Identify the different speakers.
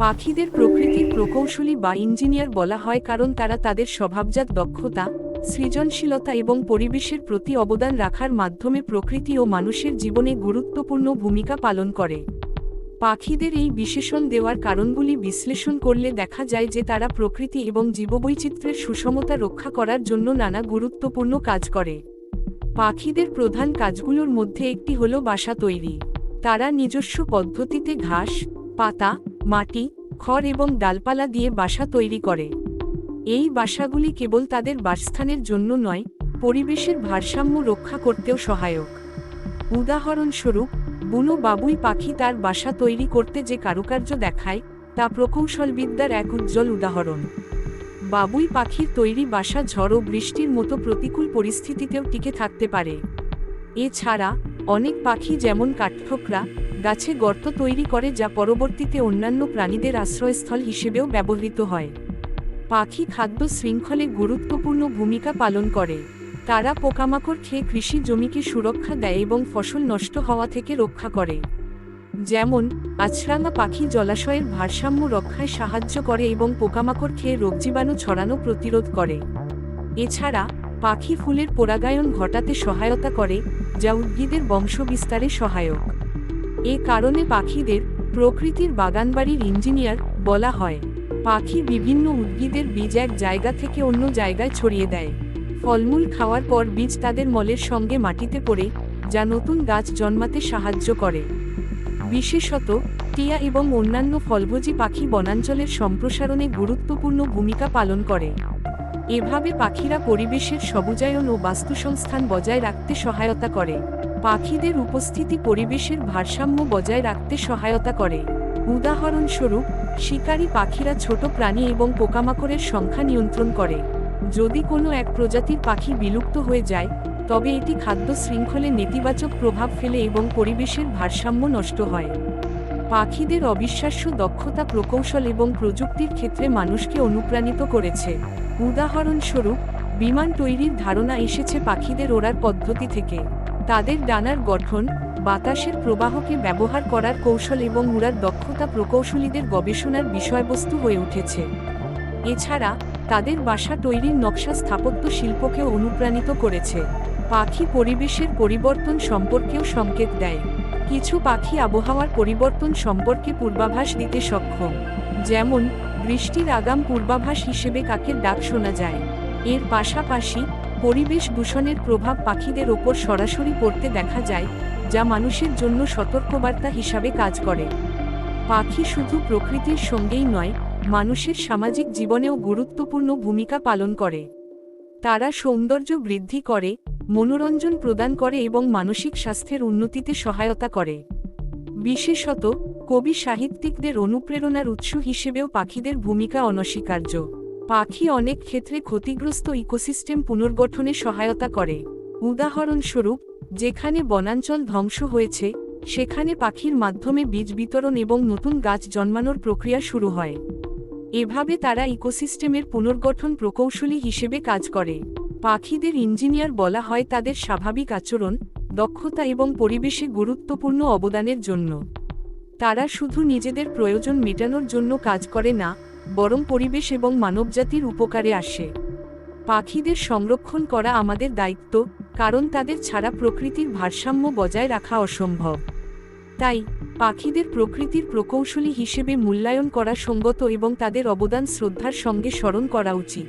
Speaker 1: পাখিদের প্রকৃতির প্রকৌশলী বা ইঞ্জিনিয়ার বলা হয় কারণ তারা তাদের স্বভাবজাত দক্ষতা, সৃজনশীলতা এবং পরিবেশের প্রতি অবদান রাখার মাধ্যমে প্রকৃতি ও মানুষের জীবনে গুরুত্বপূর্ণ ভূমিকা পালন করে। পাখিদের এই বিশেষণ দেওয়ার কারণগুলি বিশ্লেষণ করলে দেখা যায় যে তারা প্রকৃতি এবং জীববৈচিত্র্যের সুষমতা রক্ষা করার জন্য নানা গুরুত্বপূর্ণ কাজ করে। পাখিদের প্রধান কাজগুলোর মধ্যে একটি হল বাসা তৈরি। তারা নিজস্ব পদ্ধতিতে ঘাস, পাতা মাটি, খড় এবং ডালপালা দিয়ে বাসা তৈরি করে। এই বাসাগুলি কেবল তাদের বাসস্থানের জন্য নয়, পরিবেশের ভারসাম্য রক্ষা করতেও সহায়ক। উদাহরণস্বরূপ, বুনো বাবুই পাখি তার বাসা তৈরি করতে যে কারুকার্য দেখায়, তা প্রকৌশলবিদ্যার এক উজ্জ্বল উদাহরণ। বাবুই পাখির তৈরি বাসা ঝড় ও বৃষ্টির মতো প্রতিকূল পরিস্থিতিতেও টিকে থাকতে পারে। এছাড়া, অনেক পাখি যেমন কাঠঠোকরা গাছে গর্ত তৈরি করে যা পরবর্তীতে অন্যান্য প্রাণীদের আশ্রয়স্থল হিসেবেও ব্যবহৃত হয়। পাখি খাদ্য শৃঙ্খলে গুরুত্বপূর্ণ ভূমিকা পালন করে। তারা পোকামাকড় খেয়ে কৃষি জমিকে সুরক্ষা দেয় এবং ফসল নষ্ট হওয়া থেকে রক্ষা করে। যেমন আছরাঙা পাখি জলাশয়ের ভারসাম্য রক্ষায় সাহায্য করে এবং পোকামাকড় খেয়ে রোগ জীবাণু ছড়ানো প্রতিরোধ করে। এছাড়া, পাখি ফুলের পরাগায়ন ঘটাতে সহায়তা করে, যা উদ্ভিদের বংশবিস্তারে সহায়ক। এ কারণে পাখিদের প্রকৃতির বাগানবাড়ির ইঞ্জিনিয়ার বলা হয়। পাখি বিভিন্ন উদ্ভিদের বীজ এক জায়গা থেকে অন্য জায়গায় ছড়িয়ে দেয়। ফলমূল খাওয়ার পর বীজ তাদের মলের সঙ্গে মাটিতে পড়ে, যা নতুন গাছ জন্মাতে সাহায্য করে। বিশেষত, টিয়া এবং অন্যান্য ফলভোজী পাখি বনাঞ্চলের সম্প্রসারণে গুরুত্বপূর্ণ ভূমিকা পালন করে। এভাবে পাখিরা পরিবেশের সবুজায়ন ও বাস্তুসংস্থান বজায় রাখতে সহায়তা করে। পাখিদের উপস্থিতি পরিবেশের ভারসাম্য বজায় রাখতে সহায়তা করে। উদাহরণস্বরূপ, শিকারী পাখিরা ছোট প্রাণী এবং পোকামাকড়ের সংখ্যা নিয়ন্ত্রণ করে। যদি কোনো এক প্রজাতির পাখি বিলুপ্ত হয়ে যায়, তবে এটি খাদ্য শৃঙ্খলে নেতিবাচক প্রভাব ফেলে এবং পরিবেশের ভারসাম্য নষ্ট হয়। পাখিদের অবিশ্বাস্য দক্ষতা প্রকৌশল এবং প্রযুক্তির ক্ষেত্রে মানুষকে অনুপ্রাণিত করেছে। উদাহরণস্বরূপ, বিমান তৈরির ধারণা এসেছে পাখিদের ওড়ার পদ্ধতি থেকে। তাদের ডানার গঠন, বাতাসের প্রবাহকে ব্যবহার করার কৌশল এবং উড়ার দক্ষতা প্রকৌশলীদের গবেষণার বিষয়বস্তু হয়ে উঠেছে। এছাড়া, তাদের বাসা তৈরির নকশা স্থাপত্য শিল্পকেও অনুপ্রাণিত করেছে। পাখি পরিবেশের পরিবর্তন সম্পর্কেও সংকেত দেয়। কিছু পাখি আবহাওয়ার পরিবর্তন সম্পর্কে পূর্বাভাস দিতে সক্ষম। যেমন, বৃষ্টির আগাম পূর্বাভাস হিসেবে কাকের ডাক শোনা যায়। এর পাশাপাশি পরিবেশ দূষণের প্রভাব পাখিদের ওপর সরাসরি পড়তে দেখা যায়, যা মানুষের জন্য সতর্কবার্তা হিসাবে কাজ করে। পাখি শুধু প্রকৃতির সঙ্গেই নয়, মানুষের সামাজিক জীবনেও গুরুত্বপূর্ণ ভূমিকা পালন করে। তারা সৌন্দর্য বৃদ্ধি করে, মনোরঞ্জন প্রদান করে এবং মানসিক স্বাস্থ্যের উন্নতিতে সহায়তা করে। বিশেষত, কবি সাহিত্যিকদের অনুপ্রেরণার উৎস হিসেবেও পাখিদের ভূমিকা অনস্বীকার্য। পাখি অনেক ক্ষেত্রে ক্ষতিগ্রস্ত ইকোসিস্টেম পুনর্গঠনে সহায়তা করে। উদাহরণস্বরূপ, যেখানে বনাঞ্চল ধ্বংস হয়েছে, সেখানে পাখির মাধ্যমে বীজ বিতরণ এবং নতুন গাছ জন্মানোর প্রক্রিয়া শুরু হয়। এভাবে তারা ইকোসিস্টেমের পুনর্গঠন প্রকৌশলী হিসেবে কাজ করে। পাখিদের ইঞ্জিনিয়ার বলা হয় তাদের স্বাভাবিক আচরণ, দক্ষতা এবং পরিবেশে গুরুত্বপূর্ণ অবদানের জন্য। তারা শুধু নিজেদের প্রয়োজন মেটানোর জন্য কাজ করে না বরং পরিবেশ এবং মানবজাতির উপকারে আসে। পাখিদের সংরক্ষণ করা আমাদের দায়িত্ব, কারণ তাদের ছাড়া প্রকৃতির ভারসাম্য বজায় রাখা অসম্ভব। তাই, পাখিদের প্রকৃতির প্রকৌশলী হিসেবে মূল্যায়ন করা সঙ্গত এবং তাদের অবদান শ্রদ্ধার সঙ্গে স্মরণ করা উচিত।